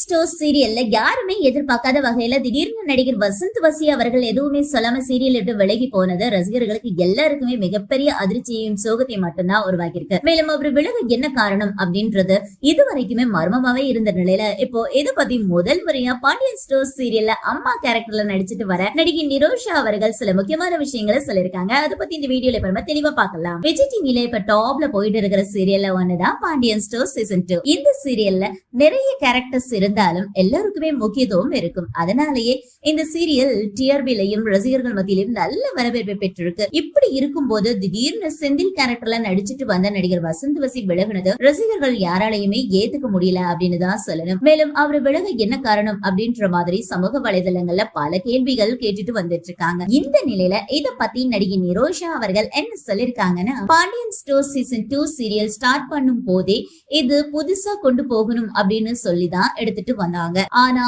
பாண்டியன் சீரியல்ல யாருமே எதிர்பார்க்காத வகையில திடீர்னு நடிகர் வசந்த் வசி அவர்கள் எதுவுமே சொல்லாம சீரியல் விட்டு விலகி போனது ரசிகர்களுக்கு எல்லாருக்குமே மிகப்பெரிய அதிர்ச்சியையும் சோகத்தையும் மட்டும்தான் உருவாக்கியிருக்கு. மேலும் அவர் விலக என்ன காரணம் அப்படின்றது இது வரைக்குமே மர்மமாவே இருந்த நிலையில இப்போ இதை பத்தி முதல் முறையா பாண்டியன் ஸ்டோர்ஸ் சீரியல்ல அம்மா கேரக்டர்ல நடிச்சிட்டு வர நடிகை நிரோஷா அவர்கள் சில முக்கியமான விஷயங்களை சொல்லியிருக்காங்க. அதை பத்தி இந்த வீடியோல இப்ப நம்ம தெளிவா பார்க்கலாம். விஜய் டிவில இப்ப டாப்ல போயிட்டு இருக்கிற சீரியல்ல ஒண்ணுதான் பாண்டியன் ஸ்டோர் சீசன் டூ இந்த சீரியல்ல நிறைய கேரக்டர்ஸ் இருந்தாலும் எல்லாருக்குமே முக்கியத்துவம் இருக்கும். அதனாலேயே இந்த சீரியல் டிஆர்பிலையும் ரசிகர்கள் மத்தியிலும் நல்ல வரவேற்பை பெற்றிருக்கு. இப்படி இருக்கும் போது திடீர்னு செந்தில் கேரக்டர்ல நடிச்சிட்டு வந்த நடிகர் வசந்த் வசி விலகுனது ரசிகர்கள் யாராலையுமே ஏத்துக்க முடியல அப்படின்னு தான் சொல்லணும். மேலும் அவர் விலக என்ன காரணம் அப்படின்ற மாதிரி சமூக வலைதளங்கள்ல பல கேள்விகள் கேட்டுட்டு வந்துட்டு இருக்காங்க. இந்த நிலையில இத பத்தி நடிகை நிரோஷா அவர்கள் என்ன சொல்லிருக்காங்கன்னா Pandian store season two serial start பண்ணும் போதே இது புதுசா கொண்டு போகணும் அப்படின்னு சொல்லிதான் எடுத்து எடுத்துட்டு வந்தாங்க. ஆனா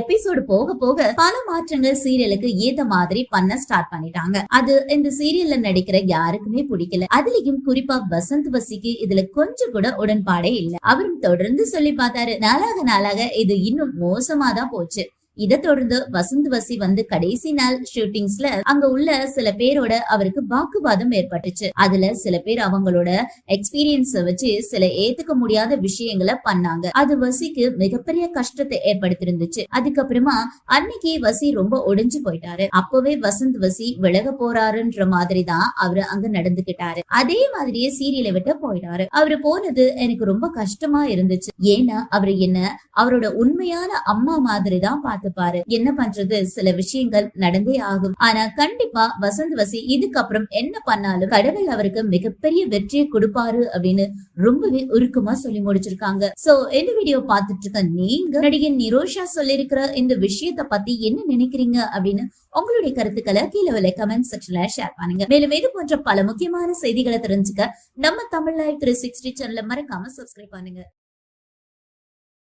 எபிசோடு போக போக பல மாற்றங்கள் சீரியலுக்கு ஏத்த மாதிரி பண்ண ஸ்டார்ட் பண்ணிட்டாங்க. அது இந்த சீரியல்ல நடிக்கிற யாருக்குமே பிடிக்கல. அதுலயும் குறிப்பா வசந்த் வசிக்கு இதுல கொஞ்சம் கூட உடன்பாடே இல்ல. அவரும் தொடர்ந்து சொல்லி பார்த்தாரு. நாளாக நாளாக இது இன்னும் மோசமா தான் போச்சு. இதை தொடர்ந்து வசந்த் வசி வந்து கடைசி நாள் ஷூட்டிங்ஸ்ல அங்க உள்ள சில பேரோட அவருக்கு வாக்குவாதம் ஏற்பட்டுச்சு. அதுல சில பேர் அவங்களோட எக்ஸ்பீரியன்ஸ வச்சு சில ஏத்துக்க முடியாத விஷயங்களை பண்ணாங்க. அது வசிக்கு மிகப்பெரிய கஷ்டத்தை ஏற்படுத்திருந்துச்சு அதுக்கப்புறமா அன்னைக்கு வசி ரொம்ப ஒடிஞ்சு போயிட்டாரு. அப்பவே வசந்த் வசி விலக போறாருன்ற மாதிரி தான் அவரு அங்க நடந்துகிட்டாரு. அதே மாதிரியே சீரியலை விட்டு போயிட்டாரு. அவரு போனது எனக்கு ரொம்ப கஷ்டமா இருந்துச்சு. ஏன்னா அவரு என்ன அவரோட உண்மையான அம்மா மாதிரி தான் பார்த்துப்பாரு என்ன பண்றது? சில விஷயங்கள் நடந்தே ஆகும். ஆனா கண்டிப்பா வசந்த் வசி இதுக்கப்புறம் என்ன பண்ணாலும் கடவுள் அவருக்கு மிகப்பெரிய வெற்றியை கொடுப்பாரு அப்படின்னு ரொம்பவே உருக்கமா சொல்லி முடிச்சிருக்காங்க. சோ இந்த வீடியோ பார்த்துட்டு இருக்க நீங்க நடிகை நிரோஷா சொல்லிருக்கிற இந்த விஷயத்த பத்தி என்ன நினைக்கிறீங்க அப்படின்னு உங்களுடைய கருத்துக்களை கீழே உள்ள கமெண்ட் செக்ஷன்ல ஷேர் பண்ணுங்க. மேலும் இது போன்ற பல முக்கியமான செய்திகளை தெரிஞ்சுக்க நம்ம தமிழ் லைவ் த்ரீ சிக்ஸ்டி சேனலை மறக்காம சப்ஸ்கிரைப் பண்ணுங்க.